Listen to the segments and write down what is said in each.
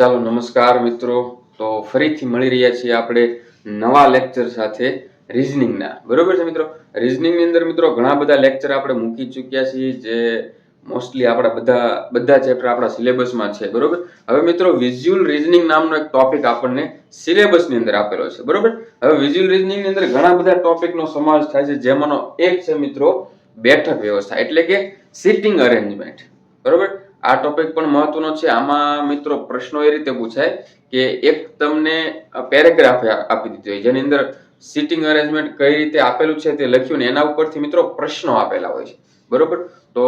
ચાલો નમસ્કાર મિત્રો. તો ફરીથી મળી રહ્યા છીએ આપણે નવા લેક્ચર સાથે રિઝનિંગના બરોબર છે મિત્રો? રિઝનિંગની અંદર મિત્રો ઘણા બધા લેક્ચર આપણે મૂકી ચૂક્યા છીએ જે મોસ્ટલી આપણા બધા બધા ચેપ્ટર આપણા સિલેબસમાં છે. બરોબર? હવે મિત્રો વિઝ્યુઅલ રિઝનિંગ નામનો એક ટોપિક આપણને સિલેબસની અંદર આપેલો છે. બરોબર? હવે વિઝ્યુઅલ રિઝનિંગની અંદર ઘણા બધા ટોપિકનો સમાવેશ થાય છે, જેમાંનો એક છે મિત્રો બેઠક વ્યવસ્થા, એટલે કે સિટિંગ અરેન્જમેન્ટ બરોબર? આ ટોપિક પણ મહત્વનો છે. આમાં મિત્રો પ્રશ્નો એ રીતે પૂછાય કે એક તમને પેરેગ્રાફ આપી દીધો હોય, જેની અંદર સિટિંગ અરેન્જમેન્ટ કઈ રીતે આપેલું છે તે લખ્યું ને એના ઉપરથી મિત્રો પ્રશ્નો આપેલા હોય છે. બરોબર? તો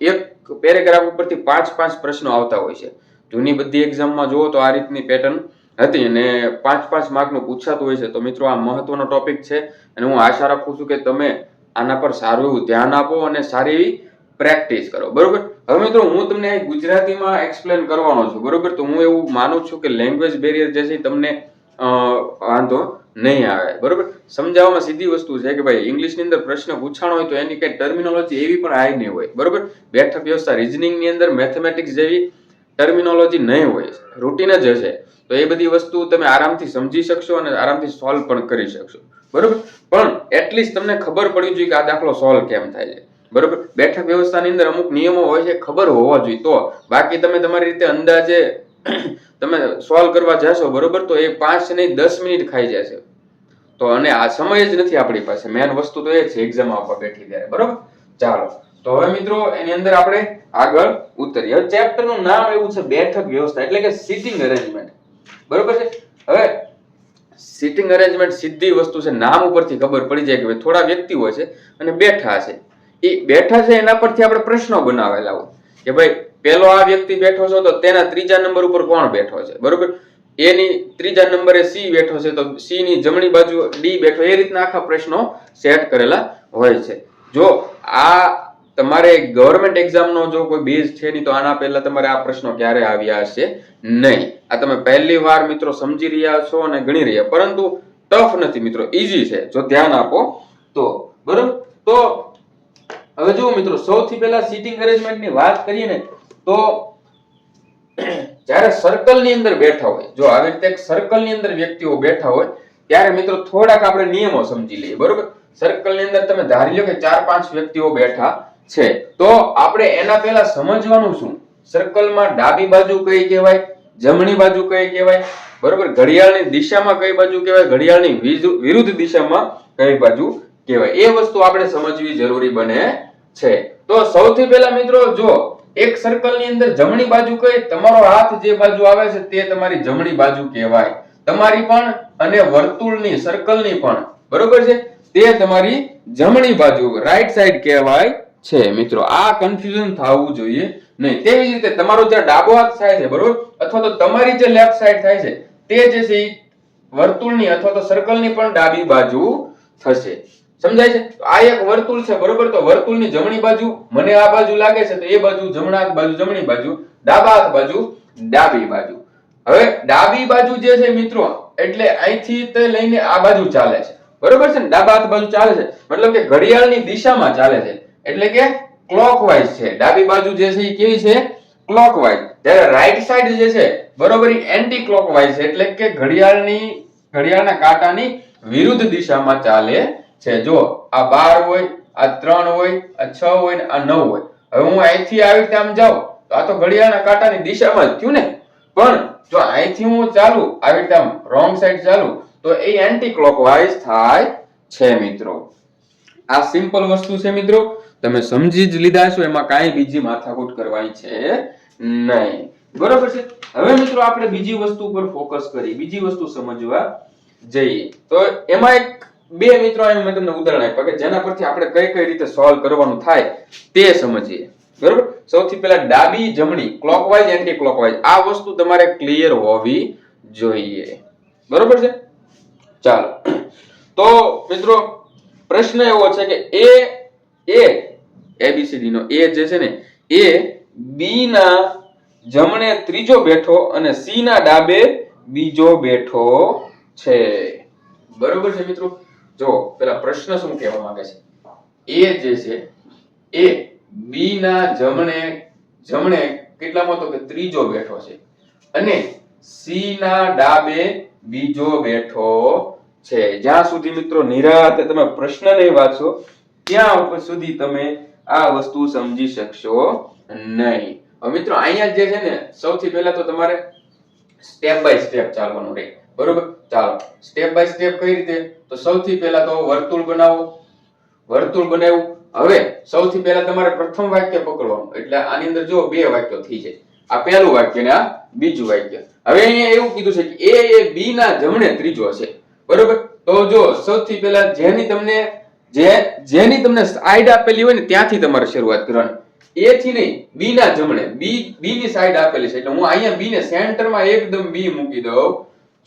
એક પેરેગ્રાફ ઉપરથી પાંચ પાંચ પ્રશ્નો આવતા હોય છે. જૂની બધી એક્ઝામમાં જુઓ તો આ રીતની પેટર્ન હતી અને પાંચ પાંચ માર્કનું પૂછાતું હોય છે. તો મિત્રો આ મહત્વનો ટોપિક છે અને હું આશા રાખું છું કે તમે આના પર સારું એવું ધ્યાન આપો અને સારી એવી પ્રેક્ટિસ કરો. બરોબર? હવે મિત્રો, હું તમને ગુજરાતીમાં એક્સપ્લેન કરવાનો છું, બરોબર? તો હું એવું માનું છું કે લેંગ્વેજ બેરિયર જે છે તમને વાંધો નહીં આવે, બરોબર? સમજાવવામાં સીધી વસ્તુ છે કે ભાઈ, ઇંગ્લિશની અંદર પ્રશ્ન પૂછાણો હોય તો એની કઈ ટર્મિનોલોજી એવી પણ આવી નહીં હોય, બરોબર? બેઠક વ્યવસ્થા રિઝનિંગની અંદર મેથેમેટિક્સ જેવી ટર્મિનોલોજી નહીં હોય રૂટીન જ હશે. તો એ બધી વસ્તુ તમે આરામથી સમજી શકશો અને આરામથી સોલ્વ પણ કરી શકશો, બરોબર? પણ એટલીસ્ટ તમને ખબર પડવી જોઈએ કે આ દાખલો સોલ્વ કેમ થાય છે. બરોબર? બેઠક વ્યવસ્થાની અંદર અમુક નિયમો હોય છે, ખબર હોવા જોઈએ. તો બાકી તમે તમારી રીતે અંદાજે તમે સોલ્વ કરવા જશો, બરોબર? તો એ પાંચ નહીં દસ મિનિટ ખાઈ જશે. તો અને આ સમય જ નથી આપણી પાસે. મેન વસ્તુ તો એ છે એક્ઝામ આપવા બેઠી ત્યારે. બરોબર? ચાલો. તો હવે મિત્રો, એની અંદર આપણે આગળ ઉતરીએ. હવે ચેપ્ટરનું નામ એવું છે, બેઠક વ્યવસ્થા. એટલે કે સિટિંગ અરેન્જમેન્ટ બરોબર છે? હવે સિટિંગ અરેન્જમેન્ટ સીધી વસ્તુ છે. નામ ઉપરથી ખબર પડી જાય કે થોડા વ્યક્તિઓ છે અને બેઠા છે એ બેઠા છે એના પરથી આપણે પ્રશ્નો બનાવેલા હોય. કે ભાઈ, પેલો આ વ્યક્તિ બેઠો છે તો તેના ત્રીજા નંબર ઉપર કોણ બેઠો છે? બરોબર? એની ત્રીજા નંબરે સી બેઠો છે તો સી ની જમણી બાજુ ડી બેઠો. એ રીતના આખા પ્રશ્નો સેટ કરેલા હોય છે. જો આ તમારે ગવર્મેન્ટ એક્ઝામનો જો કોઈ બેઝ છે નહીં તો આના પહેલા તમારે આ પ્રશ્નો ક્યારે આવ્યા હશે? નહીં. આ તમે પહેલી વાર મિત્રો સમજી રહ્યા છો અને ગણી રહ્યા. પરંતુ ટફ નથી મિત્રો. ઈઝી છે. જો ધ્યાન આપો તો. બરોબર? તો હવે જુઓ મિત્રો, સૌથી પહેલા સીટિંગ અરેન્જમેન્ટની વાત કરીએ ને, તો જ્યારે સર્કલની અંદર બેઠા હોય, જો આવી રીતે એક સર્કલની અંદર વ્યક્તિઓ બેઠા હોય, ત્યારે મિત્રો થોડાક આપણે નિયમો સમજી લઈએ, બરોબર? સર્કલની અંદર તમે ધારી લો કે ચાર પાંચ વ્યક્તિઓ બેઠા છે, તો આપણે એના પહેલા સમજવાનું શું? સર્કલમાં ડાબી બાજુ કઈ કહેવાય? જમણી બાજુ કઈ કહેવાય? બરોબર? ઘડિયાળની દિશામાં કઈ બાજુ કહેવાય? ઘડિયાળની વિરુ- વિરુદ્ધ દિશામાં કઈ બાજુ કહેવાય? એ વસ્તુ આપણે સમજવી જરૂરી બને છે. તો સૌથી પહેલા મિત્રો જો એક સર્કલની અંદર જમણી બાજુ કઈ તમારો હાથ જે બાજુ આવે છે તે તમારી જમણી બાજુ કહેવાય. તમારી પણ અને વર્તુળની સર્કલની પણ. બરોબર છે? તે તમારી જમણી બાજુ રાઈટ સાઈડ કહેવાય છે મિત્રો. આ કન્ફ્યુઝન થવું જોઈએ નહીં. તેવી જ રીતે તમારો જે ડાબો હાથ થાય છે, બરોબર? અથવા તો તમારી જે લેફ્ટ સાઈડ થાય છે, તે જે છે વર્તુળની અથવા તો સર્કલની પણ ડાબી બાજુ થશે. સમજાય છે? આ એક વર્તુળ છે, બરોબર? તો વર્તુળની જમણી બાજુ મને આ બાજુ લાગે છે, તો એ બાજુ જમણા બાજુ, જમણી બાજુ, ડાબા હાથ બાજુ, ડાબી બાજુ. હવે ડાબી બાજુ જે છે મિત્રો, એટલે અહીંથી તે લઈને આ બાજુ ચાલે છે. બરોબર છે ને? ડાબા હાથ બાજુ ચાલે છે. મતલબ કે ઘડિયાળની દિશામાં ચાલે છે. એટલે કે ક્લોકવાઇઝ છે. ડાબી બાજુ જે છે એ કેવી છે? ક્લોકવાઇઝ જ્યારે રાઈટ સાઈડ જે છે, બરોબર એન્ટી ક્લોકવાઇઝ છે. એટલે કે ઘડિયાળની, ઘડિયાળના કાંટાની વિરુદ્ધ દિશામાં ચાલે છે. જો આ બાર હોય, આ ત્રણ હોય, આ છ હોય ને આ નવ હોય. હવે હું અહીંથી આવી રીતે આમ જાઉં, તો આ તો ઘડિયાળના કાંટાની દિશામાં જ થયું ને. પણ જો અહીંથી હું ચાલુ, આવી રીતે આમ રોંગ સાઈડ ચાલુ, તો એ એન્ટી ક્લોકવાઇઝ થાય છે મિત્રો. આ સિમ્પલ વસ્તુ છે મિત્રો. તમે સમજી જ લીધા છો, એમાં કાંઈ બીજી માથાકૂટ કરવાની છે નહીં. બરોબર છે? હવે મિત્રો આપણે બીજી વસ્તુ પર ફોકસ કરી, બીજી વસ્તુ સમજવા જઈએ. તો એમાં એક બે મિત્રો અહીં મેં તમને ઉદાહરણ આપ્યા કે જેના પરથી આપણે કઈ કઈ રીતે સોલ્વ કરવાનું થાય તે સમજીએ. બરોબર? સૌથી પહેલા ડાબી જમણી ક્લોકવાઇઝ એન્ટી ક્લોકવાઇઝ આ વસ્તુ તમારે ક્લિયર હોવી જોઈએ. બરોબર છે? ચાલો. તો મિત્રો, પ્રશ્ન એવો છે કે એ એ એબીસીડી નો એ જે છે ને, એ બી ના જમણે ત્રીજો બેઠો અને સી ના ડાબે બીજો બેઠો છે. બરોબર છે મિત્રો? જો, પેલા પ્રશ્ન શું કહેવા માંગે છે? એ જે છે, એ બી ના જમણે જમણે કેટલામાં તો કે ત્રીજો બેઠો છે. અને સી ના ડાબે બીજો બેઠો છે. જ્યાં સુધી મિત્રો નિરાતે તમે પ્રશ્ન નહીં વાંચો ત્યાં સુધી તમે આ વસ્તુ સમજી શકશો નહીં. હવે મિત્રો, અહીંયા જે છે ને, સૌથી પહેલા તો તમારે સ્ટેપ બાય સ્ટેપ ચાલવાનું રહે. બરોબર? ચાલો. સ્ટેપ બાય સ્ટેપ કઈ રીતે? તો સૌથી પહેલા તો વર્તુળ બનાવો. વર્તુળ બનાવ્યું હવે સૌથી પહેલા તમારે પ્રથમ વાક્ય પકડવાનું. એટલે આની અંદર જો બે વાક્યો થઈ જાય આ પહેલું વાક્ય ને આ બીજું વાક્ય. હવે અહીંયા એવું કીધું છે કે એ એ બી ના જમણે ત્રીજો છે બરોબર? તો જો સૌથી પહેલા જેની તમને, જે, જેની તમને સાઈડ આપેલી હોય ને, ત્યાંથી તમારે શરૂઆત કરવાની. એ થી નહીં, બી ના જમણે. બી બી ની સાઈડ આપેલી છે. એટલે હું અહીંયા બી ને સેન્ટરમાં એકદમ બી મૂકી દઉં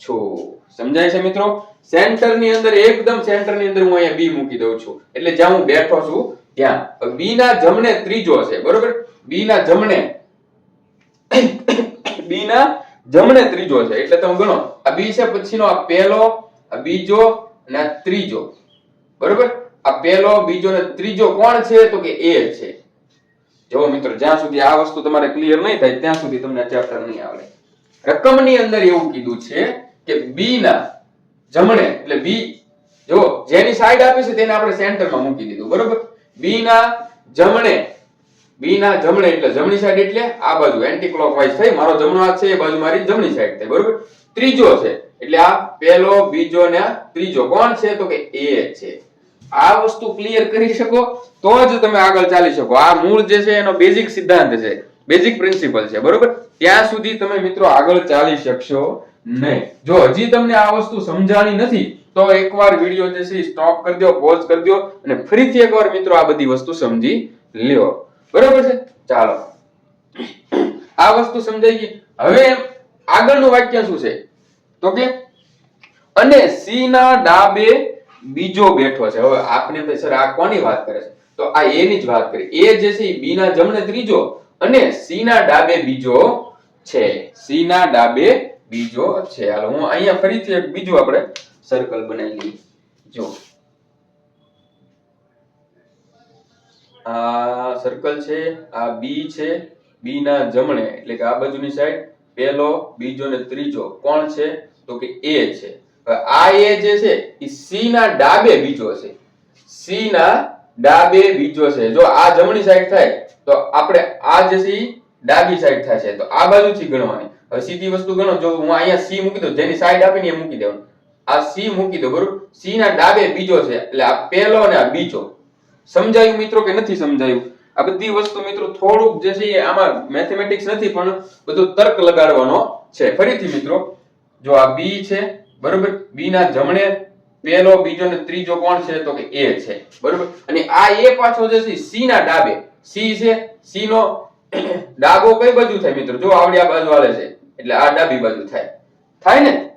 છું. સમજાય છે મિત્રો? સેન્ટરની અંદર, એકદમ સેન્ટરની અંદર હું અહીંયા બી મૂકી દઉં છું. એટલે જ્યાં હું બેઠો છું, ત્યાં. બી ના જમણે ત્રીજો છે બરોબર? બી ના જમણે. બી ના જમણે ત્રીજો છે, એટલે તમે ગણો. આ બી છે, પછીનો આ પહેલો, આ બીજો, અને આ ત્રીજો. બરોબર? આ પહેલો, બીજો, અને ત્રીજો કોણ છે? તો કે એ છે. જો મિત્રો, જ્યાં સુધી આ વસ્તુ તમારે ક્લિયર નહીં થાય, ત્યાં સુધી તમને ચેપ્ટર નહીં આવડે. રકમની અંદર એવું કીધું છે કે બી ના જમણે, એટલે બી જો જેની સાઈડ આપી છે તેને આપણે સેન્ટરમાં મૂકી દીધું, બરોબર? બી ના જમણે બી ના જમણે, એટલે જમણી સાઈડ એટલે આ બાજુ એન્ટી ક્લોકવાઇઝ થઈ, મારો જમણો હાથ છે, એ બાજુ મારી જમણી સાઈડ થઈ, બરોબર? ત્રીજો છે, એટલે આ પહેલો, બીજો ને ત્રીજો, કોણ છે? તો કે એ છે. આ વસ્તુ ક્લિયર કરી શકો, તો જ તમે આગળ ચાલી શકો. આ મૂળ જે છે, એનો બેઝિક સિદ્ધાંત છે બેઝિક પ્રિન્સિપલ છે, બરોબર? ત્યાં સુધી તમે મિત્રો આગળ ચાલી શકશો. નહીં. જો હજી તમને આ વસ્તુ સમજાણી નથી, તો એકવાર વીડિયો જે છે સ્ટોપ કરી દો પોઝ કરી દો અને ફરીથી એકવાર મિત્રો આ બધી વસ્તુ સમજી લ્યો. બરોબર છે? ચાલો. આ વસ્તુ સમજાઈ ગઈ. હવે આગળનું વાક્ય શું છે? તો કે, અને સી ના ડાબે બીજો બેઠો છે. હવે આપને સર આ કોની વાત કરે છે? તો આ એ ની જ વાત કરી. એ જે છે બી ના જમણે ત્રીજો અને સી ના ડાબે બીજો છે. સી ના ડાબે બીજો છે, હાલો, હું અહીંયા ફરીથી એક બીજું આપણે સર્કલ બનાવી લઈએ. જો. આ સર્કલ છે, આ બી છે બી ના જમણે, એટલે કે આ બાજુની સાઈડ પહેલો, બીજો ને ત્રીજો. કોણ છે? તો કે એ છે. આ એ જે છે, એ સી ના ડાબે બીજો છે સી ના ડાબે બીજો છે જો આ જમણી સાઈડ થાય, તો આપણે આ જે છે ડાબી સાઈડ થશે. તો આ બાજુથી ગણવાની. હવે સીધી વસ્તુ ગણો, જો હું અહીંયા સી મૂકી દઉં, જેની સાઈડ આપીને એ મૂકી દેવાનું. આ સી મૂકી દો બરોબર? સી ના ડાબે બીજો છે, એટલે આ પહેલો અને આ બીજો. સમજાયું મિત્રો કે નથી સમજાયું? આ બધી વસ્તુ મિત્રો થોડુંક જે છે આમાં મેથેમેટિક્સ નથી, પણ બધું તર્ક લગાડવાનો છે. ફરીથી મિત્રો, જો આ બી છે, બરોબર? બી ના જમણે પહેલો, બીજો ને ત્રીજો કોણ છે, તો કે એ છે, બરોબર? અને આ એ પાછો જે છે સી ના ડાબે. સી છે સી નો ડાબો કઈ બાજુ થાય મિત્રો? જો આવડી આ બાજુ આવે છે. એટલે આ ડાબી બાજુ થાય. થાય ને?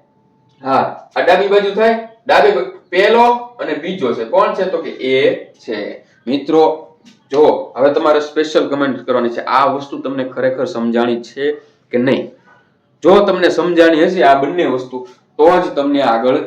હા, આ ડાબી બાજુ થાય. ડાબી પહેલો અને બીજો છે. કોણ છે? તો કે એ છે. મિત્રો, જો, હવે તમારે સ્પેશિયલ કમેન્ટ કરવાની છે. આ વસ્તુ તમને ખરેખર સમજાણી છે કે નહીં? જો તમને સમજાણી હશે આ બંને વસ્તુ, તો જ તમને આગળ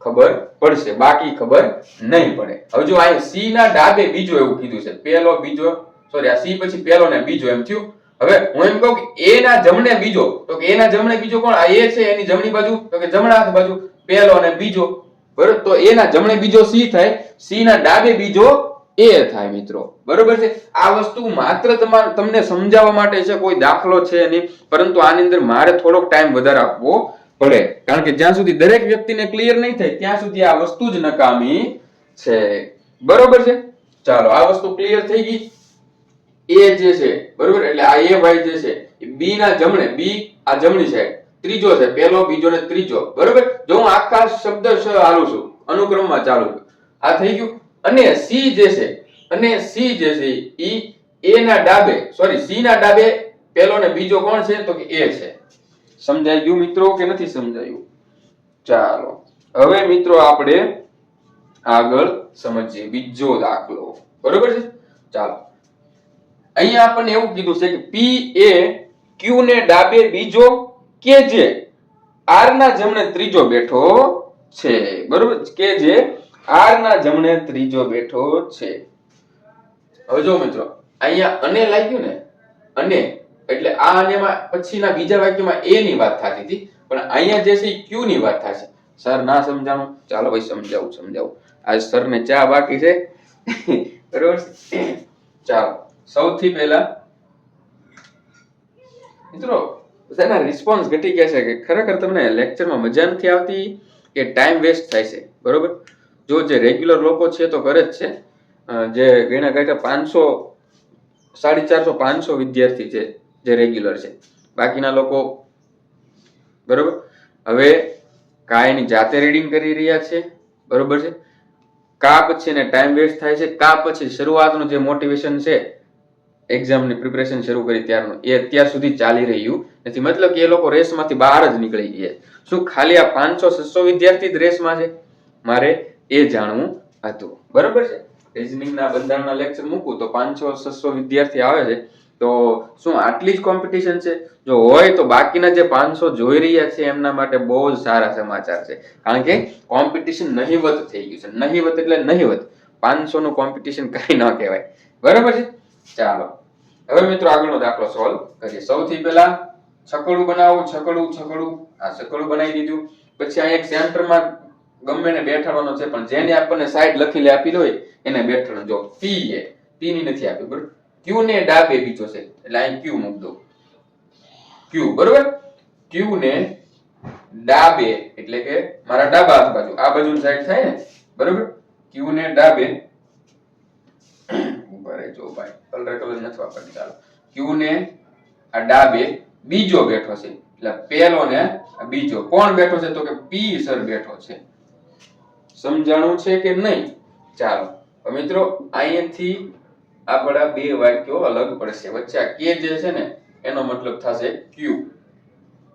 ખબર પડશે. બાકી ખબર નહીં પડે. હવે જો આ સી ના ડાબે બીજો એવું કીધું છે. પહેલો, બીજો સોરી આ સી પછી પહેલો ને બીજો એમ થયું. હવે હું એમ કહું કે એ ના જમણે બીજો, તો કે એના જમણે બીજો કોણ? આ એ છે, એની જમણી બાજુ, તો કે જમણા હાથ બાજુ, પહેલો અને બીજો. બરોબર? તો એના જમણે બીજો સી થાય સી ના ડાબે બીજો એ થાય મિત્રો. બરોબર છે? આ વસ્તુ માત્ર તમારે તમને સમજાવવા માટે છે, કોઈ દાખલો છે નહીં. પરંતુ આની અંદર મારે થોડોક ટાઈમ વધારે આપવો પડે. કારણ કે જ્યાં સુધી દરેક વ્યક્તિને ક્લિયર નહીં થાય, ત્યાં સુધી આ વસ્તુ જ નકામી છે. બરોબર છે? ચાલો, આ વસ્તુ ક્લિયર થઈ ગઈ. એ જે છે, બરોબર? એટલે આ એ વાય જે છે બી ના જમણે બી આ જમણી સાઈડ ત્રીજો છે, પહેલો, બીજો ને ત્રીજો, બરોબર? જો હું આખા શબ્દ ચાલુ છું, અનુક્રમમાં ચાલુ છું. આ થઈ ગયું. અને સી જે છે, અને સી જે છે, ઈ એ ના ડાબે સોરી સી ના ડાબે, પહેલો ને બીજો કોણ છે? તો કે એ છે. સમજાઈ ગયું મિત્રો કે નથી સમજાયું? ચાલો. હવે મિત્રો આપણે આગળ સમજીએ. બીજો દાખલો. બરોબર છે? ચાલો. અહીંયા આપણને એવું કીધું છે કે પી એ ક્યુ ને ડાબે બીજો કે જે આર ના જમણે ત્રીજો બેઠો છે. બરોબર? કે જે આર ના જમણે ત્રીજો બેઠો છે. હવે જો મિત્રો, અહીંયા અને લાગ્યું ને, અને, એટલે આ અને એમાં પછીના બીજા વાક્યમાં એ ની વાત થતી હતી, પણ અહીંયા જે છે ક્યુ ની વાત થશે. સર, ના સમજાણું? ચાલો ભાઈ, સમજાવું સમજાવું. આજ સર ને ચા બાકી છે. બરોબર? ચાલો. સૌથી પહેલા મિત્રો બધાના રિસ્પોન્સ ઘટી ગયા છે કે ખરેખર તમને લેક્ચરમાં મજા નથી આવતી કે ટાઈમ વેસ્ટ થાય છે, બરોબર? જો જે રેગ્યુલર લોકો છે તો કરે જ છે. જે ગણા ગાંઠા પાંચસો, સાડી ચારસો પાંચસો વિદ્યાર્થી છે જે રેગ્યુલર છે. બાકીના લોકો, બરોબર? હવે કાયની જાતે રીડિંગ કરી રહ્યા છે, બરોબર છે? કા પછી ને ટાઈમ વેસ્ટ થાય છે, કા પછી શરૂઆતનું જે મોટિવેશન છે એક્ઝામની પ્રિપરેશન શરૂ કરી ત્યારનું. એ અત્યાર સુધી ચાલી રહ્યું નથી. મતલબ કે એ લોકો રેસમાંથી બહાર જ નીકળી ગયા શું ખાલી આ પાંચસો, છસો વિદ્યાર્થી જ રેસમાં છે? મારે એ જાણવું હતું. બરોબર છે? રિઝનિંગના બંધારણના લેક્ચર મૂકું તો પાંચસો, છસો વિદ્યાર્થી આવે છે. તો શું આટલી જ કોમ્પિટિશન છે? જો હોય તો બાકીના જે પાંચસો જોઈ રહ્યા છે, એમના માટે બહુ જ સારા સમાચાર છે. કારણ કે કોમ્પિટિશન નહીવત થઈ ગયું છે. નહીવત એટલે નહીવત. પાંચસો નું કોમ્પિટિશન કઈ ન કહેવાય. બરાબર છે? ચાલો. હવે મિત્રો આગળનો દાખલો સોલ્વ કરીએ. સૌથી પહેલા છકડું બનાવો, છકડું છકડું. આ છકડું બનાવી દીધું. પછી આ એક સેન્ટરમાં ગમે ને બેઠાડવાનો છે, પણ જેને આપણને સાઈડ લખીને આપી હોય, એને બેઠાડો. જો પી એ પી ની નથી આપી, બરોબર? ક્યુ ને ડાબે બીજો છે, એટલે અહીં ક્યુ મૂક દો ક્યુ બરોબર? ક્યુ ને ડાબે, એટલે કે મારા ડાબા હાથ બાજુ આ બાજુ સાઈડ થાય ને? બરોબર? ક્યુ ને ડાબે ઊભા જો ભાઈ કલર કલર નથી વાપરતી ચાલો. ક્યુ ને આ ડાબે બીજો બેઠો છે. એટલે પેલો ને બીજો. કોણ બેઠો છે? તો કે પી સર બેઠો છે. સમજાણું છે કે નહીં? ચાલો. મિત્રો, અહીંયાથી આપણા બે વાક્યો અલગ પડશે. વચ્ચે આ કે જે છે ને, એનો મતલબ થશે ક્યુ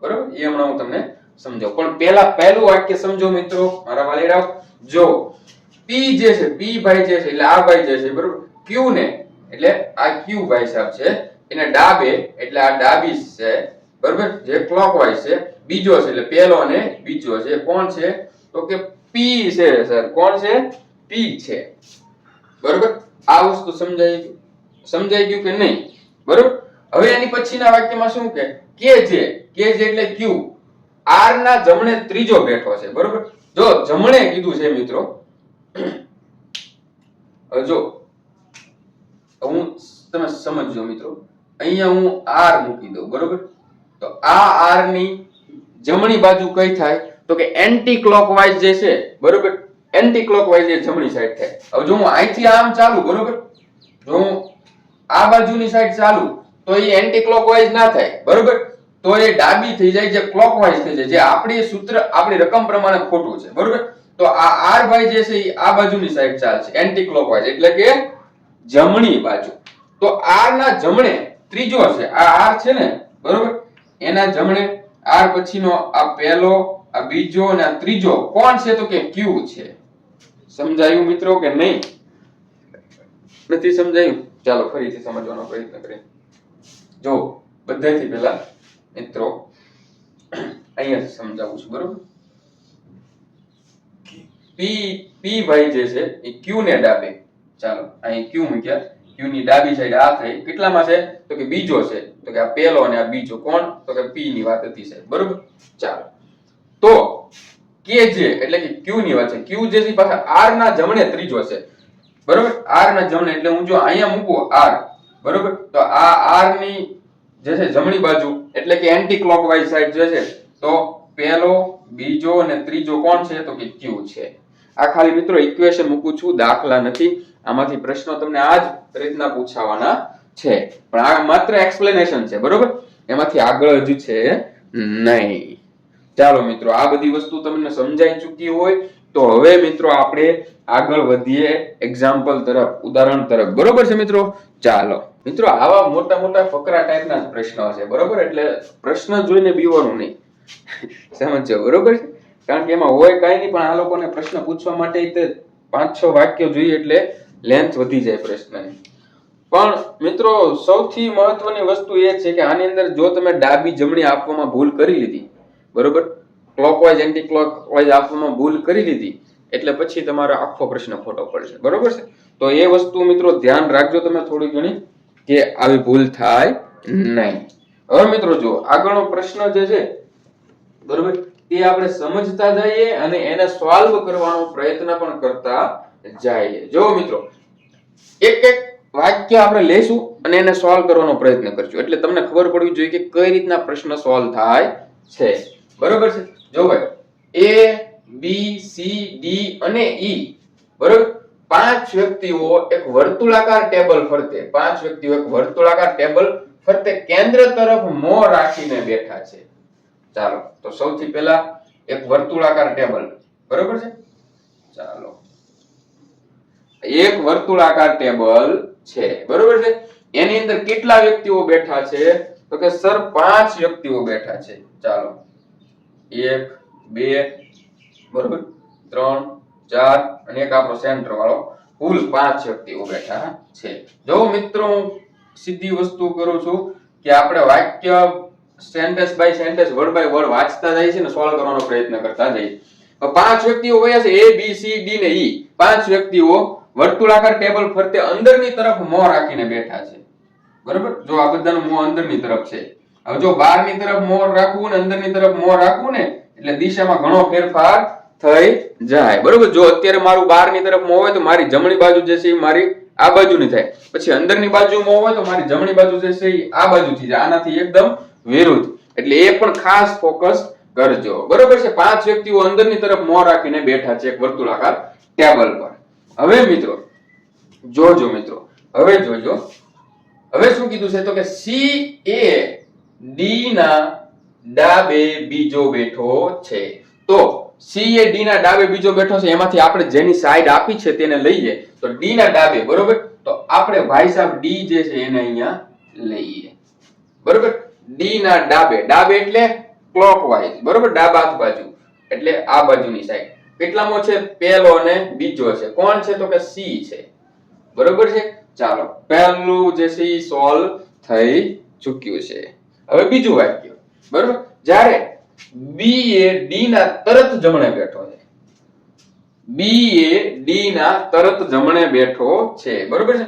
બરોબર? એ હમણાં હું તમને સમજાવું. પણ પહેલા પહેલું વાક્ય સમજો મિત્રો, મારા વાલીરાવ. જો પી જે છે પી ભાઈ જે છે, એટલે આ ભાઈ જે છે, બરોબર? ક્યુ ને, એટલે આ ક્યુ ભાઈ સાહેબ છે, એને ડાબે, એટલે આ ડાબી છે, બરોબર? જે ક્લોકવાઇઝ છે, બીજો છે, એટલે પહેલો ને બીજો છે કોણ છે? તો કે પી છે સર કોણ છે? પી છે. બરોબર? આ વસ્તુ સમજાઈ સમજાઈ ગયું કે નહીં? બરોબર? હવે એની પછીના વાક્યમાં શું કે? કે જે કે જે એટલે ક્યુ આર ના જમણે ત્રીજો બેઠો છે, બરોબર? જો જમણે કીધું છે મિત્રો જો તમે સમજજો મિત્રો. અહીંયા હું આર મૂકી દઉં, બરોબર? તો આ આરની જમણી બાજુ કઈ થાય? તો કે એન્ટી ક્લોકવાઇઝ જે છે, બરોબર? એન્ટી ક્લોકવાઇઝ એ જમણી સાઈડ થાય. હવે જો હું અહીંથી આમ ચાલુ, બરોબર? જો હું આ બાજુની સાઈડ ચાલુ, તો એ એન્ટી ક્લોકવાઇઝ ના થાય, બરોબર? તો એ ડાબી થઈ જાય, જે ક્લોકવાઇઝ થઈ જાય, જે આપણી સૂત્ર, આપણી રકમ પ્રમાણે ખોટું છે, બરોબર? તો આ આર ભાઈ જે છે, એ આ બાજુની સાઈડ ચાલશે એન્ટી ક્લોકવાઇઝ એટલે કે જમણી બાજુ. તો આર ના જમણે ત્રીજો છે આ આર છે ને? બરોબર? એના જમણે આર પછીનો આ પહેલો, આ બીજો અને આ ત્રીજો. કોણ છે તો કે ક્યુ છે? સમજાયું મિત્રો કે નહીં? નથી સમજાયું? ચાલો ફરીથી સમજવાનો પ્રયત્ન કરીએ. જો, બધાથી પહેલા મિત્રો, અહીંયા સમજાવું છું, બરોબર? પી પી ભાઈ જે છે એ ક્યુ ને ડાબે. ચાલો, અહીં ક્યુ મૂક્યા. ક્યુ ની ડાબી સાઈડ આ થઈ કેટલામાં છે? તો કે બીજો છે. તો કે આ પહેલો અને આ બીજો કોણ? તો કે પી ની વાત હતી સાહેબ. બરોબર? ચાલો. તો કે જે એટલે કે ક્યુ ની વાત છે. ક્યુ જે છે પાછા આર ના જમણે ત્રીજો છે. બરોબર? આર ના જમણે એટલે હું જો અહીંયા મૂકું આર બરોબર? તો આ આરની જે છે જમણી બાજુ એટલે કે એન્ટી ક્લોકવાઇઝ સાઈડ જે છે, તો પહેલો, બીજો અને ત્રીજો કોણ છે? તો કે ક્યુ છે. આ ખાલી મિત્રો ઇક્વેશન મૂકું છું. દાખલા નથી. આમાંથી પ્રશ્નો તમને આ જ રીતના પૂછાવાના છે. પણ આ માત્ર એક્સપ્લેનેશન છે, બરોબર? એમાંથી આગળ જ છે નહીં. ચાલો મિત્રો, આ બધી વસ્તુ તમને સમજાઈ ચૂકી હોય તો હવે મિત્રો આપણે આગળ વધીએ એક્ઝામ્પલ તરફ, ઉદાહરણ તરફ. બરોબર છે મિત્રો? ચાલો. મિત્રો, આવા મોટા મોટા ફકરા ટાઈપના પ્રશ્નો છે, બરોબર? એટલે પ્રશ્ન જોઈને બીવાનું નહીં. સમજો બરોબર છે? કારણ કે એમાં હોય કાંઈ નહીં, પણ આ લોકોને પ્રશ્ન પૂછવા માટે પાંચ છ વાક્યો જોઈએ એટલે લેન્થ વધી જાય પ્રશ્નની. પણ મિત્રો, સૌથી મહત્વની વસ્તુ એ છે કે આની અંદર જો તમે ડાબી જમણી આપવામાં ભૂલ કરી લીધી, બરોબર? ક્લોકવાઇઝ એન્ટી ક્લોકવાઇઝ આપવામાં ભૂલ કરી લીધી, એટલે પછી તમારો આખો પ્રશ્ન ખોટો પડશે. બરોબર છે? તો એ વસ્તુ મિત્રો ધ્યાન રાખજો તમે થોડી ઘણી, કે આવી ભૂલ થાય નહીં. હવે મિત્રો જો આગળનો પ્રશ્ન જે છે, બરોબર? તે આપણે સમજતા જઈએ અને એને સોલ્વ કરવાનો પ્રયત્ન પણ કરતા જઈએ જો મિત્રો, એક એક વાક્ય આપણે લેશું અને એને સોલ્વ કરવાનો પ્રયત્ન કરશું. એટલે તમને ખબર પડવી જોઈએ કે કઈ રીતના પ્રશ્ન સોલ્વ થાય છે. બરોબર છે? જો ભાઈ એ બી સી ડી અને ઈ બરોબર? પાંચ વ્યક્તિઓ એક વર્તુળાકાર ટેબલ ફરતે. પાંચ વ્યક્તિઓ એક વર્તુળાકાર ટેબલ ફરતે. કેન્દ્ર તરફ મોં રાખીને બેઠા છે. ચાલો, તો સૌથી પહેલા એક વર્તુળાકાર ટેબલ. બરોબર છે? ચાલો. એક વર્તુળાકાર ટેબલ છે. બરોબર છે? એની અંદર કેટલા વ્યક્તિઓ બેઠા છે? તો કે સર, પાંચ વ્યક્તિઓ બેઠા છે. ચાલો. એક, બે, બરોબર? ત્રણ, ચાર અને એક આપણો સેન્ટર વાળો કુલ પાંચ વ્યક્તિઓ બેઠા છે. જો મિત્રો, હું સીધી વસ્તુ કરું છું કે આપણે વાક્ય sentence by sentence word by word વાંચતા જાય છે ને સોલ્વ કરવાનો પ્રયત્ન કરતા જઈએ. પાંચ વ્યક્તિઓ કયા છે? એ બી સી ડી ને ઈ પાંચ વ્યક્તિઓ વર્તુળાકાર ટેબલ ફરતે અંદરની તરફ મોં રાખીને બેઠા છે. બરોબર? જો આ બધાનું મોં અંદરની તરફ છે. હવે જો બહારની તરફ મોં રાખવું ને અંદરની તરફ મોં રાખવું ને, એટલે દિશામાં ઘણો ફેરફાર થઈ જાય. બરોબર? જો અત્યારે મારું બહારની તરફ મોં હોય તો મારી જમણી બાજુ જે છે એ મારી આ બાજુની થાય. પછી અંદરની બાજુ મોં હોય તો મારી જમણી બાજુ જે છે એ આ બાજુથી જાય. આનાથી એકદમ વિરુદ્ધ. એટલે એ પણ ખાસ ફોકસ કરજો. બરોબર છે? પાંચ વ્યક્તિઓ અંદરની તરફ મોં રાખીને બેઠા છે એક વર્તુળાકાર ટેબલ પર. હવે મિત્રો, જોજો મિત્રો, હવે જોજો. હવે શું કીધું છે તો કે સી એ ડી ના ડાબે બીજો બેઠો છે. તો સી એ ડી ના ડાબે બીજો બેઠો છે, એમાંથી આપણે જેની સાઈડ આપી છે તેને લઈએ. તો ડી ના ડાબે, બરોબર? તો આપણે ભાઈ સાહેબ ડી જે છે એને અહીંયા લઈએ. બરોબર? ડી ના ડાબે ડાબે એટલે ક્લોકવાઇઝ બરોબર? ડાબા હાથ બાજુ. એટલે આ બાજુની સાઈડ કેટલામો છે? પહેલો અને બીજો છે. કોણ છે? તો કે સી છે. બરોબર છે? ચાલો, પહેલું જે છે સોલ્વ થઈ ચૂક્યું છે. હવે બીજું વાક્ય. બરોબર? જ્યારે બી એ ડી ના તરત જમણે બેઠો છે. બી એ ડી ના તરત જમણે બેઠો છે. બરોબર છે?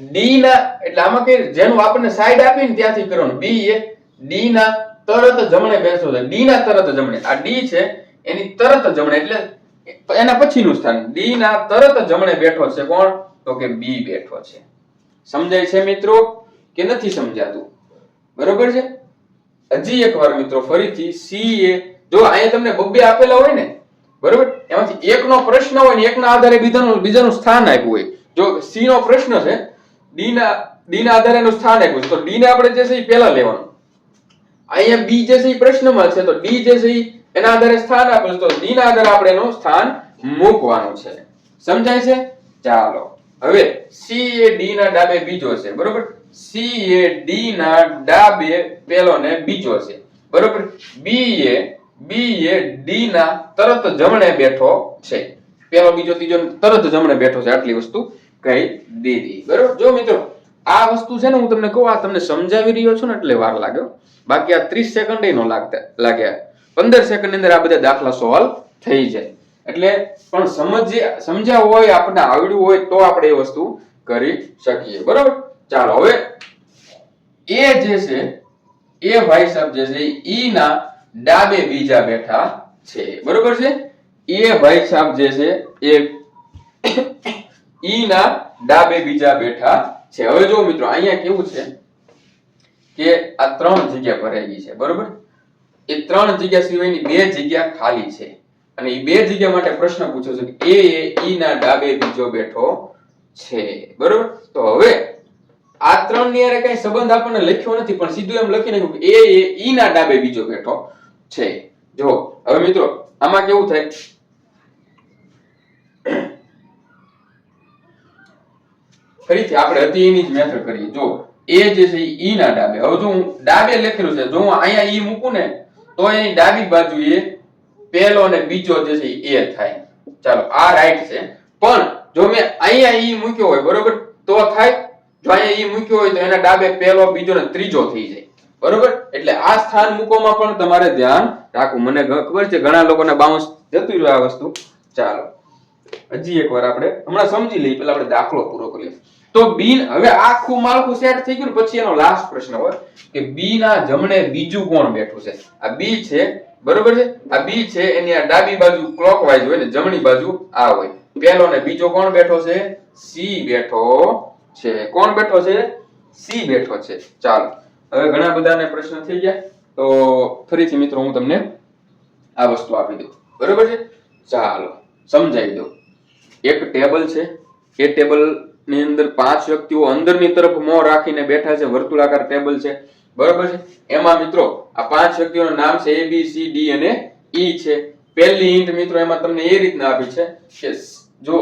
ડી ના, એટલે આમાં કે જેનું આપણને સાઈડ આપીને ત્યાંથી કરવાનું. બી એ ડી ના તરત જમણે બેઠો છે. ડી ના તરત જમણે. આ ડી છે એની તરત જમણે, એટલે એના પછીનું સ્થાન. ડી ના તરત જમણે બેઠો છે કોણ? તો કે બી બેઠો છે. સમજાય છે મિત્રો કે નથી સમજાતું? બરોબર છે? હજી એકવાર મિત્રો ફરીથી સી એ, જો અહીંયા તમને બબ્બે આપેલા હોય ને, બરોબર? એમાંથી એકનો પ્રશ્ન હોય ને, એકના આધારે બીજાનું બીજાનું સ્થાન આપ્યું હોય. જો સી નો પ્રશ્ન છે ડી ના ડી ના આધારે એનું સ્થાન આપ્યું છે. તો ડી ને આપણે જે છે એ પહેલા લેવાનું. અહીંયા બી જે છે એ પ્રશ્નમાં છે, તો ડી જે છે એ એના આધારે સ્થાન આપેલું તો ડી ના આધારે આપણે એનું સ્થાન મૂકવાનું છે. સમજાય છે? ચાલો. હવે સી એ ડી ના ડાબે બીજો છે. બરોબર? સી એ ડી ના ડાબે પેલો ને બીજો છે. બરોબર? બી એ બી એ ડી ના તરત જમણે બેઠો છે. પેલો, બીજો, ત્રીજો તરત જમણે બેઠો છે. આટલી વસ્તુ કહી દીધી. બરોબર? જો મિત્રો, આ વસ્તુ છે ને હું તમને કહું, આ તમને સમજાવી રહ્યો છું ને એટલે વાર લાગ્યો બાકી આ ત્રીસ સેકન્ડ નો લાગતા લાગ્યા. પંદર સેકન્ડની અંદર આ બધા દાખલા સોલ્વ થઈ જાય. એટલે પણ સમજી સમજ્યા હોય, આપણને આવડ્યું હોય તો આપણે એ વસ્તુ કરી શકીએ. બરોબર? ચાલો, હવે એ જે છે, એ ભાઈ સાહેબ જે છે, ઈ ના ડાબે બીજા બેઠા છે. બરોબર છે? એ ભાઈ સાહેબ જે છે, એ ઈ ના ડાબે બીજા બેઠા છે. હવે જો મિત્રો, અહીંયા કેવું છે કે આ ત્રણ જગ્યા ભરાઈ ગઈ છે. બરોબર? એ ત્રણ જગ્યા સિવાયની બે જગ્યા ખાલી છે. અને એ બે જગ્યા માટે પ્રશ્ન પૂછ્યો છે કે એ ઈ ના ડાબે બીજો બેઠો છે. બરોબર? તો હવે આ ત્રણની હારે કઈ સંબંધ આપણને લખ્યો નથી, પણ સીધું એમ લખી નાખ્યું એ એ ઈ ના ડાબે બીજો બેઠો છે. જો, હવે મિત્રો, આમાં કેવું થાય? ફરીથી આપણે હતી એની જ મેથડ કરીએ. જો, એ જે છે ઈ ના ડાબે. હવે જો હું ડાબે લખેલું છે, જો હું અહીંયા ઈ મૂકું ને તો એની ડાબી બાજુએ પહેલો અને બીજો જે છે એ થાય. ચાલો, આ રાઈટ છે. પણ જો મેં અહીંયા ઈ મૂક્યો હોય, બરોબર? તો થાય. જો અહીંયા ઈ મૂક્યો હોય તો એના ડાબે પહેલો, બીજો ને ત્રીજો થઈ જાય. બરોબર? એટલે આ સ્થાન મૂકવામાં પણ તમારે ધ્યાન રાખવું. મને ખબર છે, ઘણા લોકોને બાઉન્સ જતું રહ્યું આ વસ્તુ. ચાલો. હજી એકવાર આપણે હમણાં સમજી લઈએ પેલા આપણે દાખલો પૂરો કરીએ. તો બિન, હવે આખું માળખું સેટ થઈ ગયું પછી એનો લાસ્ટ પ્રશ્ન હોય કે બી ના જમણે બીજું કોણ બેઠું છે? આ બી છે, બરોબર છે? આ બી છે, એની આ ડાબી બાજુ ક્લોકવાઇઝ હોય ને, જમણી બાજુ આ હોય. પેલો ને બીજો કોણ બેઠો છે? સી બેઠો છે. કોણ બેઠો છે? સી બેઠો છે. ચાલો, હવે ઘણા બધાને પ્રશ્ન થઈ ગયા. તો ફરીથી મિત્રો હું તમને આ વસ્તુ આપી દઉં. બરોબર છે? ચાલો, સમજાવી દઉં. એક ટેબલ છે. એ ટેબલની અંદર પાંચ વ્યક્તિઓ અંદરની તરફ મોં રાખીને બેઠા છે. વર્તુળાકાર ટેબલ છે. બરોબર છે? એમાં મિત્રો, આ પાંચ વ્યક્તિઓના નામ છે એ બી સી ડી અને ઈ છે. પહેલી હિન્ટ મિત્રો એમાં તમને એ રીતના આપી છે કે જો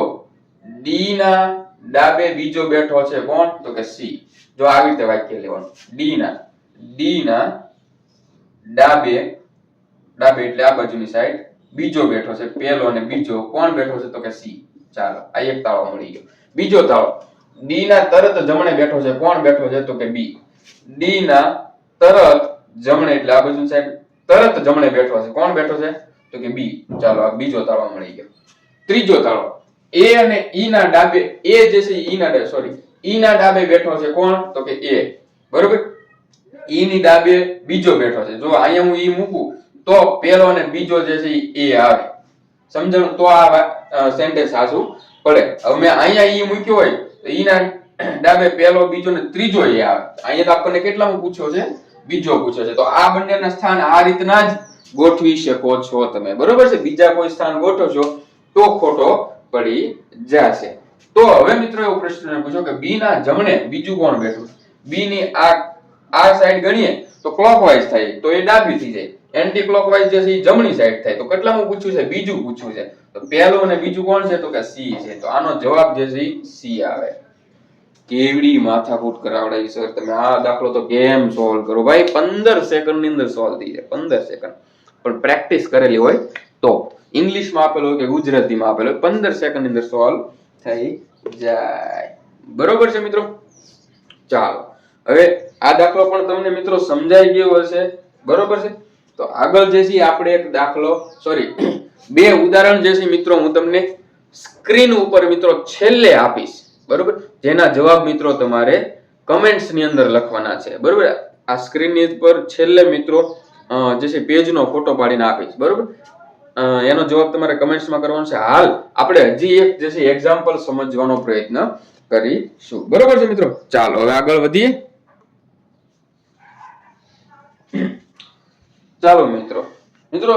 ડી ના ડાબે બીજો બેઠો છે કોણ? તો કે સી જો આવી રીતે વાક્ય લેવાનું. ડી ના ડી ના ડાબે ડાબે એટલે આ બાજુની સાઈડ બીજો બેઠો છે. પેલો અને બીજો કોણ બેઠો છે? તો કે સી ચાલો, આ એક તાળો મળી ગયો. બીજો તાળો ડી ના તરત જમણે બેઠો છે. કોણ બેઠો છે? તો કે બી. ડી ના તરત જમણે, એટલે આ બાજુ સાહેબ, તરત જમણે બેઠો છે. કોણ બેઠો છે? તો કે બી. ચાલો, આ બીજો તાળો મળી ગયો. ત્રીજો તાળો એ અને ઈ ના ડાબે, એ જે છે ઈ ના ડાબે સોરી ઈ ના ડાબે બેઠો છે કોણ? તો કે એ. બરોબર? ઈ ની ડાબે બીજો બેઠો છે. જો અહીંયા હું ઈ મૂકું, તો પેલો અને બીજો જે છે એ આવે. સમજણ તો આ સેન્ટેન્સ સાચું પડે હવે મેં અહીંયા ઈ મૂક્યો હોય, તો ઈના ડાબે પેલો બીજો ને ત્રીજો એ આવે. અહીંયા તો આપણને કેટલામાં પૂછ્યો છે? બીજો પૂછ્યો છે. તો આ બંનેના સ્થાન આ રીતના જ ગોઠવી શકો છો તમે. બરોબર છે? બીજા કોઈ સ્થાન ગોઠવશો તો ખોટો પડી જશે. તો હવે મિત્રો એવો પ્રશ્ન પૂછો કે બી ના જમણે બીજું કોણ બેઠું? બી ની આ આ સાઈડ ગણીએ તો ક્લોકવાઇઝ થાય. તો એ ડાબી થઈ જાય. એન્ટી ક્લોકવાઇઝ જે છે એ જમણી સાઈડ થાય. તો કેટલામાં પૂછ્યું છે? બીજું પૂછ્યું છે. તો પહેલું અને બીજું કોણ છે? તો કે સી છે. તો આનો જવાબ જે છે સી આવે. કેવડી માથાકૂટ કરાવડાવી સર તમે આ દાખલો તો કેમ સોલ્વ કરો? ભાઈ, પંદર સેકન્ડની અંદર સોલ્વ થઈ જાય. પંદર સેકન્ડ. પણ પ્રેક્ટિસ કરેલી હોય તો. ઇંગ્લિશમાં આપેલો હોય કે ગુજરાતીમાં આપેલો હોય, પંદર સેકન્ડની અંદર સોલ્વ થઈ જાય. બરોબર છે, મિત્રો? ચાલો. હવે આ દાખલો પણ તમને, મિત્રો, સમજાઈ ગયો હશે. બરોબર છે? તો આગળ જે છે આપણે એક દાખલો સોરી બે ઉદાહરણ જે છે મિત્રો હું તમને સ્ક્રીન ઉપર મિત્રો છેલ્લે આપીશ, બરોબર? જેના જવાબ મિત્રો તમારે કમેન્ટ્સની અંદર લખવાના છે, બરોબર? આ સ્ક્રીનની ઉપર છેલ્લે મિત્રો જે છે પેજનો ફોટો પાડીને આપીશ, બરોબર? એનો જવાબ તમારે કમેન્ટ્સમાં કરવાનો છે. હાલ, આપણે હજી એક જે છે એક્ઝામ્પલ સમજવાનો પ્રયત્ન કરીશું. બરોબર છે મિત્રો? ચાલો, હવે આગળ વધીએ. ચાલો મિત્રો. મિત્રો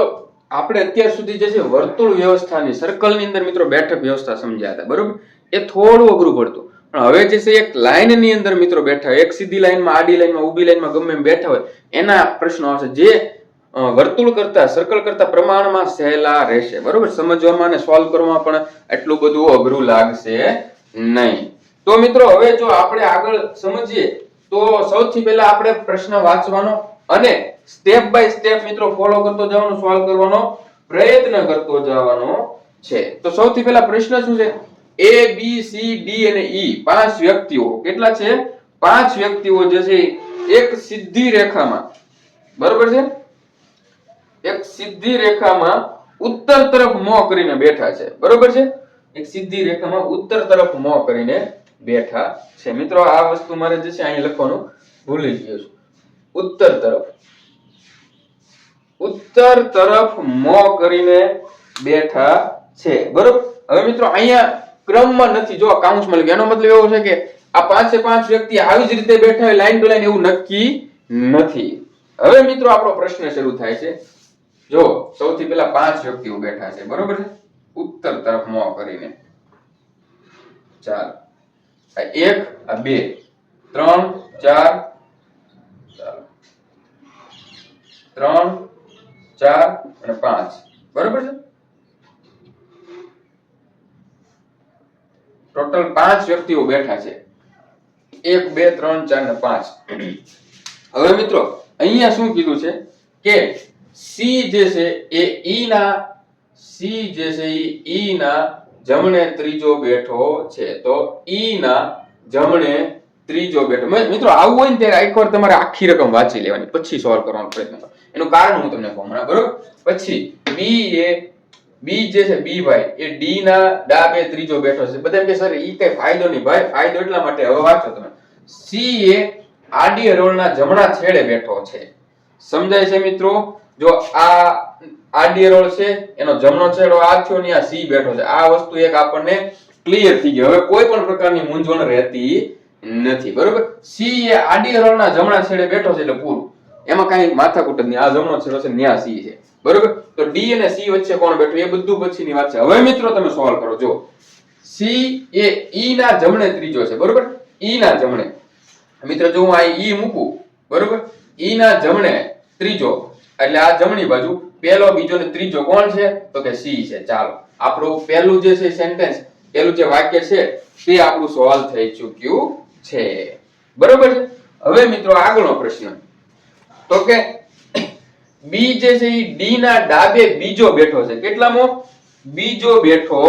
આપણે અત્યાર સુધી જે છે વર્તુળ વ્યવસ્થાની સર્કલની અંદર મિત્રો બેઠક વ્યવસ્થા સમજ્યા હતા બરોબર? એ થોડું અઘરું પડતું. પણ હવે જે છે એક લાઇનની અંદર મિત્રો બેઠા હોય, એક સીધી લાઇનમાં આડી લાઇનમાં ઊભી લાઇનમાં ગમે એમ બેઠા હોય એના પ્રશ્નો આવશે. જે વર્તુળ કરતા સર્કલ કરતા પ્રમાણમાં સહેલા રહેશે બરોબર? સમજવામાં અને સોલ્વ કરવામાં પણ એટલું બધું અઘરું લાગશે નહીં. તો મિત્રો હવે જો આપણે આગળ સમજીએ તો સૌથી પહેલા આપણે પ્રશ્ન વાંચવાનો અને સ્ટેપ બાય સ્ટેપ મિત્રો ફોલો કરતો જવાનો સોલ્વ કરવાનો પ્રયત્ન કરતો જવાનો છે. તો સૌથી પહેલા પ્રશ્ન શું છે? એ બી સી ડી અને ઈ પાંચ વ્યક્તિઓ. કેટલા છે? પાંચ વ્યક્તિઓ જે છે, એક સીધી રેખામાં. બરોબર છે? એક સીધી રેખામાં ઉત્તર તરફ મોં કરીને બેઠા છે. બરોબર છે? એક સીધી રેખામાં ઉત્તર તરફ મોં કરીને બેઠા છે. મિત્રો, આ વસ્તુ મારે જે છે, અહીં લખવાનું ભૂલી ગયો છું. ઉત્તર તરફ. ઉત્તર તરફ મોં કરીને બેઠા છે. બરોબર? હવે મિત્રો, અહીંયા ક્રમમાં નથી. જો કાઉન્સમાં લખ્યું એનો મતલબ એવો છે કે આ પાંચે પાંચ વ્યક્તિ આવી જ રીતે બેઠા હોય લાઈન ટુ લાઈન એવું નક્કી નથી. હવે મિત્રો, આપણો પ્રશ્ન શરૂ થાય છે. જો, સૌથી પહેલા પાંચ વ્યક્તિઓ બેઠા છે. બરોબર છે? ઉત્તર તરફ મોં કરીને. ચાલો. આ એક, આ બે, ત્રણ, ચાર. ત્રણ ચાર અને પાંચ. બરોબર છે? ટોટલ પાંચ વ્યક્તિઓ બેઠા છે. એક, બે, ત્રણ, ચાર ને પાંચ. હવે મિત્રો, અહીંયા શું કીધું છે કે સી જે છે એ ઈ ના સી જે છે ઈ ના જમણે ત્રીજો બેઠો છે. તો ઈ ના જમણે ત્રીજો મ- મિત્રો, આવું હોય ને ત્યારે એકવાર તમારે આખી રકમ વાંચી લેવાની. પછી સોલ્વ કરવાનો પ્રયત્ન કરો. એનું કારણ હું તમને કહું બરોબર? પછી બી એ બી જે છે બી ભાઈ, એ ડી ના ડાબે ત્રીજો બેઠો છે. બધા એમ કે, સર, ઈ કઈ ફાયદો નહીં ભાઈ. ફાયદો એટલા માટે હવે વાંચો તમે. સી એ આડી હરોળના જમણા છેડે બેઠો છે. સમજાય છે મિત્રો? જો આ આડી હરોળ છે, એનો જમણો છેડો આ થયો ને આ સી બેઠો છે. આ વસ્તુ એક આપણને ક્લિયર થઈ ગઈ. હવે કોઈ પણ પ્રકારની મૂંઝવણ રહેતી નથી, બરોબર? સી એ આડી હરોળના જમણા છેડે બેઠો છે એટલે પૂરું. એમાં કાંઈ માથાકૂટ નહીં. આ જમણો છેડો છે ન્યા સી છે. બરોબર? તો ડી અને સી વચ્ચે કોણ બેઠું? એ બધું પછીની વાત છે. હવે મિત્રો તમે સોલ્વ કરો જો સી એ ઈ ના જમણે ત્રીજો છે, બરોબર? ઈ ના જમણે. મિત્રો, જો હું આ ઈ મૂકું, બરોબર? ઈ ના જમણે ત્રીજો. એટલે આ જમણી બાજુ પહેલો, બીજો ને ત્રીજો કોણ છે? તો કે સી છે. ચાલો. આપણું પહેલું જે છે સેન્ટેન્સ પહેલું જે વાક્ય છે, તે આપણું સોલ્વ થઈ ચૂક્યું છે. બરોબર છે? હવે મિત્રો આગળનો પ્રશ્ન. તો કે બી જે છે એ ડી ના ડાબે બીજો બેઠો છે. કેટલામો? બીજો બેઠો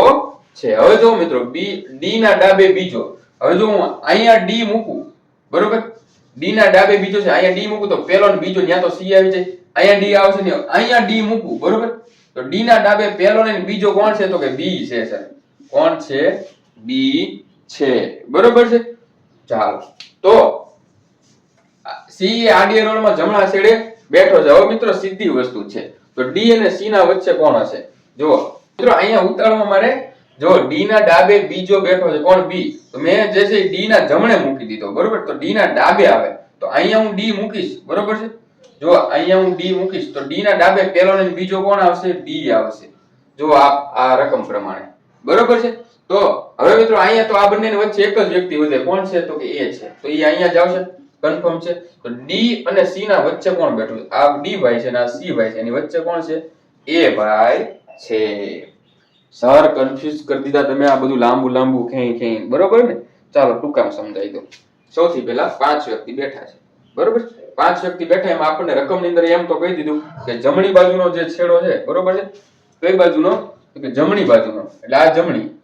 છે. હવે જો મિત્રો બી ડી ના ડાબે બીજો. હવે જો હું અહીંયા ડી મૂકું. બરોબર? ડી ના ડાબે બીજો છે. અહીંયા ડી મૂકું તો પેલો ને બીજો, ત્યાં તો સી આવી જાય. અહીંયા ડી આવશે ને અહીંયા ડી મૂકું. બરોબર? તો ડી ના ડાબે પેલો ને બીજો કોણ છે? તો કે બી છે સર કોણ છે? બી છે. બરોબર છે? ચાલો. તો સી આડી હરોળમાં જમણા છેડે બેઠો છે. હવે મિત્રો સીધી વસ્તુ છે. તો ડી અને સી ના વચ્ચે કોણ હશે? જુઓ. મિત્રો અહીંયા ઉતાળમાં મારે જો ડી ના ડાબે બીજો બેઠો છે. કોણ? બી. તો મેં જે છે ડી ના જમણે મૂકી દીધો. બરોબર? તો ડી ના ડાબે આવે. તો અહીંયા હું ડી મૂકીશ. બરોબર છે? જો અહીંયા હું ડી મૂકીશ. તો ડી ના ડાબે પહેલો ને બીજો કોણ આવશે? ડી આવશે. જો આ આ રકમ પ્રમાણે. બરોબર છે? તો હવે મિત્રો અહીંયા તો આ બંનેની વચ્ચે એક જ વ્યક્તિ વધે કોણ છે? તો કે એ છે. તો એ અહીંયા જ આવશે. કન્ફર્મ છે. તો ડી અને સી ના વચ્ચે કોણ બેઠું આ ડી ભાઈ છે અને આ સી ભાઈ છે. એની વચ્ચે કોણ છે? એ ભાઈ છે. સર કન્ફ્યુઝ કરી દીધા તમે આ બધું લાંબુ લાંબુ ખેઈ ખેઈ બરોબર ને? ચાલો, ટૂંકામાં સમજાવી દો સૌથી પહેલા પાંચ વ્યક્તિ બેઠા છે. બરોબર? પાંચ વ્યક્તિ બેઠા એમાં આપણને રકમની અંદર એમ તો કહી દીધું કે જમણી બાજુનો જે છેડો છે, બરોબર છે? કઈ બાજુનો? કે જમણી બાજુનો. એટલે આ જમણી.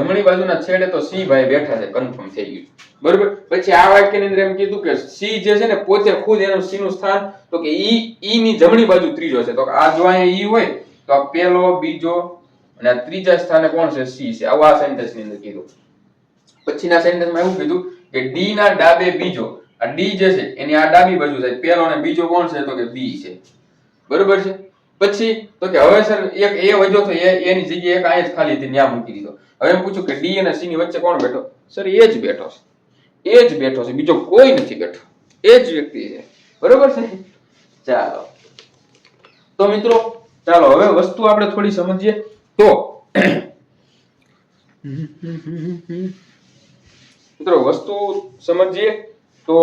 જમણી બાજુના છેડે તો સી ભાઈ બેઠા છે કન્ફર્મ થઈ ગયું બરોબર? પછી આ વાક્યની અંદર એમ કીધું કે સી જે છે ને પોતે ખુદ એનું સી નું સ્થાન, તો કે ઈ ઈ ની જમણી બાજુ ત્રીજો છે. તો આ જો અહીંયા ઈ હોય, તો આ પેલો, બીજો અને ત્રીજા સ્થાને કોણ છે? સી છે. આવું આ સેન્ટેન્સની અંદર કીધું. પછીના સેન્ટેન્સમાં એવું કીધું કે ડી ના ડાબે બીજો. આ ડી જે છે, એની આ ડાબી બાજુ છે. પેલો અને બીજો કોણ છે? તો કે બી છે. બરોબર છે? પછી તો કે હવે સર એક એ વજો તો એ, એની જગ્યાએ એક અહીંયા જ ખાલી હતી, ત્યાં મૂકી દીધો. હવે એમ પૂછ્યું કે ડી અને સી ની વચ્ચે કોણ બેઠો? સર એ જ બેઠો છે. એ જ બેઠો છે. બીજો કોઈ નથી બેઠો. એ જ વ્યક્તિ છે. બરોબર છે? ચાલો. તો મિત્રો, ચાલો, હવે વસ્તુ આપણે થોડી સમજીએ. તો, મિત્રો, વસ્તુ સમજીએ. તો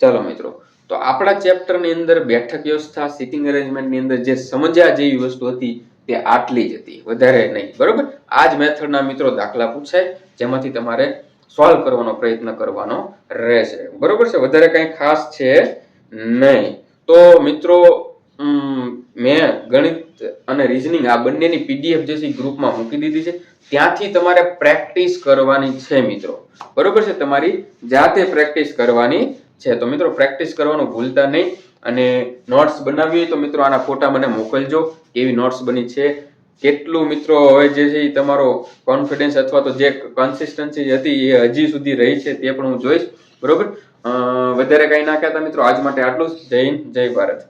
ચાલો, મિત્રો. તો આપણા ચેપ્ટરની અંદર બેઠક વ્યવસ્થા સિટિંગ અરેન્જમેન્ટની અંદર જે સમજ્યા જેવી વસ્તુ હતી તે આટલી જ હતી, વધારે નહીં, બરોબર? આ જ મેથડના મિત્રો દાખલા પૂછાય, જેમાંથી તમારે સોલ્વ કરવાનો પ્રયત્ન કરવાનો રહેશે, બરોબર છે? વધારે કંઈ ખાસ છે નહીં. તો મિત્રો મેં ગણિત અને રીઝનિંગ આ બંનેની પીડીએફ જે છે ગ્રુપમાં મૂકી દીધી છે. ત્યાંથી તમારે પ્રેક્ટિસ કરવાની છે, મિત્રો. બરોબર છે? તમારી જાતે પ્રેક્ટિસ કરવાની છે. તો મિત્રો પ્રેક્ટિસ કરવાનું ભૂલતા નહીં અને નોટ્સ બનાવી હોય તો મિત્રો આના ફોટા મને મોકલજો. કેવી નોટ્સ બની છે, કેટલું મિત્રો હવે જે છે એ તમારો કોન્ફિડન્સ અથવા તો જે કન્સિસ્ટન્સી હતી એ હજી સુધી રહી છે તે પણ હું જોઈશ. બરોબર? વધારે કંઈ ના કહેતા મિત્રો, આજ માટે આટલું જ. જય હિન્દ, જય ભારત.